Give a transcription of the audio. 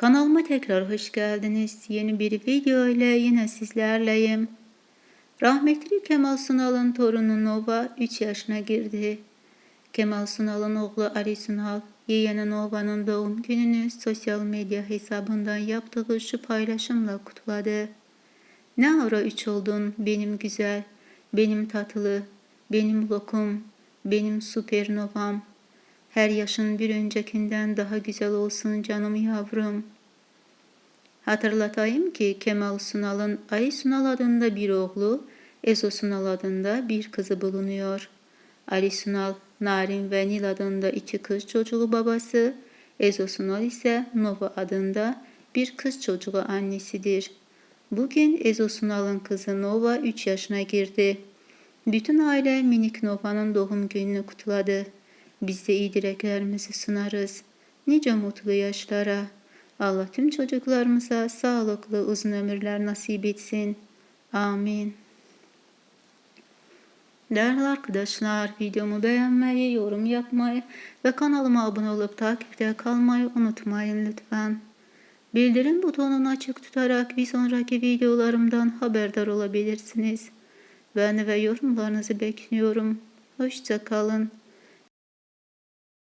Kanalıma tekrar hoş geldiniz. Yeni bir video ile yine sizlerleyim. Rahmetli Kemal Sunal'ın torunu Nova 3 yaşına girdi. Kemal Sunal'ın oğlu Ali Sunal, yeğeni Nova'nın doğum gününü sosyal medya hesabından yaptığı şu paylaşımla kutladı. Ne ara üç oldun benim güzel, benim tatlı, benim lokum, benim süpernovam. Her yaşın bir öncekinden daha güzel olsun canım yavrum. Hatırlatayım ki Kemal Sunal'ın Ali Sunal adında bir oğlu, Ezo Sunal adında bir kızı bulunuyor. Ali Sunal, Narin ve Nil adında iki kız çocuğu babası, Ezo Sunal ise Nova adında bir kız çocuğu annesidir. Bugün Ezo Sunal'ın kızı Nova 3 yaşına girdi. Bütün aile minik Nova'nın doğum gününü kutladı. Biz de iyi dileklerimizi sunarız. Nice mutlu yaşlara. Allah tüm çocuklarımıza sağlıklı uzun ömürler nasip etsin. Amin. Değerli arkadaşlar, videomu beğenmeyi, yorum yapmayı ve kanalıma abone olup takipte kalmayı unutmayın lütfen. Bildirim butonunu açık tutarak bir sonraki videolarımdan haberdar olabilirsiniz. Beğeni ve yorumlarınızı bekliyorum. Hoşça kalın.